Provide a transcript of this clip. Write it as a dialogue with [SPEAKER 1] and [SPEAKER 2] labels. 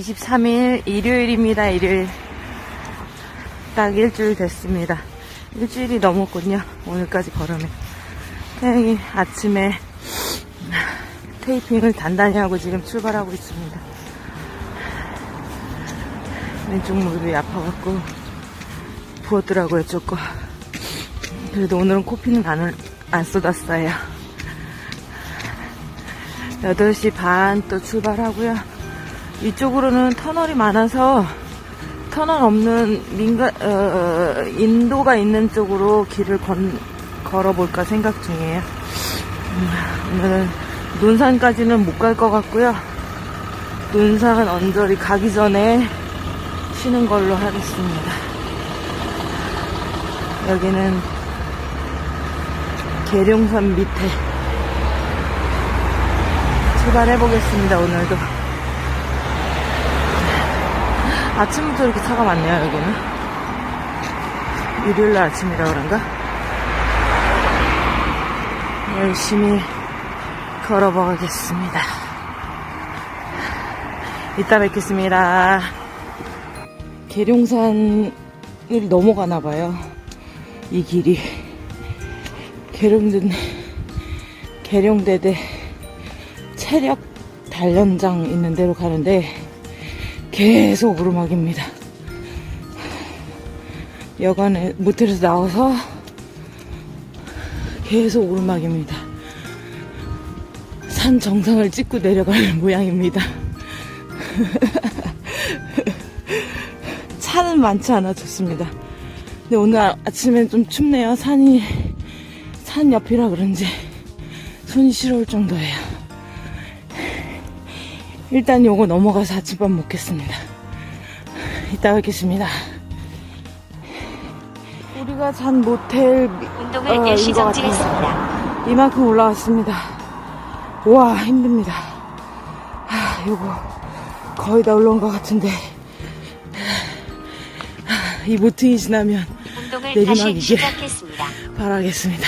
[SPEAKER 1] 23일 일요일입니다. 일요일. 딱 일주일 됐습니다. 일주일이 넘었군요. 오늘까지 걸으면. 태양이 아침에 테이핑을 단단히 하고 지금 출발하고 있습니다. 왼쪽 무릎이 아파갖고 부었더라고요, 조금. 그래도 오늘은 코피는 안, 안 쏟았어요. 8시 반 또 출발하고요. 이쪽으로는 터널이 많아서 터널 없는 민가, 어, 인도가 있는 쪽으로 길을 건, 걸어볼까 생각 중이에요. 음, 오늘은 논산까지는 못 갈 것 같고요. 논산 언저리 가기 전에 쉬는 걸로 하겠습니다. 여기는 계룡산 밑에 출발해 보겠습니다. 오늘도 아침부터 이렇게 차가 많네요. 여기는 일요일날 아침이라 그런가? 열심히 걸어보겠습니다. 이따 뵙겠습니다. 계룡산을 넘어가나 봐요. 이 길이 계룡대 계룡대대 체력 단련장 있는 데로 가는데 계속 오르막입니다. 여관에 모텔에서 나와서 계속 오르막입니다. 산 정상을 찍고 내려갈 모양입니다. 차는 많지 않아 좋습니다. 근데 오늘 아- 아침엔 좀 춥네요. 산이 산 옆이라 그런지 손이 시려울 정도예요. 일단 요거 넘어가서 아침밥 먹겠습니다. 이따 뵙겠습니다. 우리가 잔 모텔 미-
[SPEAKER 2] 운동을
[SPEAKER 1] 어,
[SPEAKER 2] 일시. 정지했습니다.
[SPEAKER 1] 이만큼 올라왔습니다. 와 힘듭니다. 하, 요거 거의 다 올라온 것 같은데 하, 이 모퉁이 지나면
[SPEAKER 2] 운동을
[SPEAKER 1] 내리막
[SPEAKER 2] 다시
[SPEAKER 1] 이게.
[SPEAKER 2] 시작했습니다.
[SPEAKER 1] 바라겠습니다.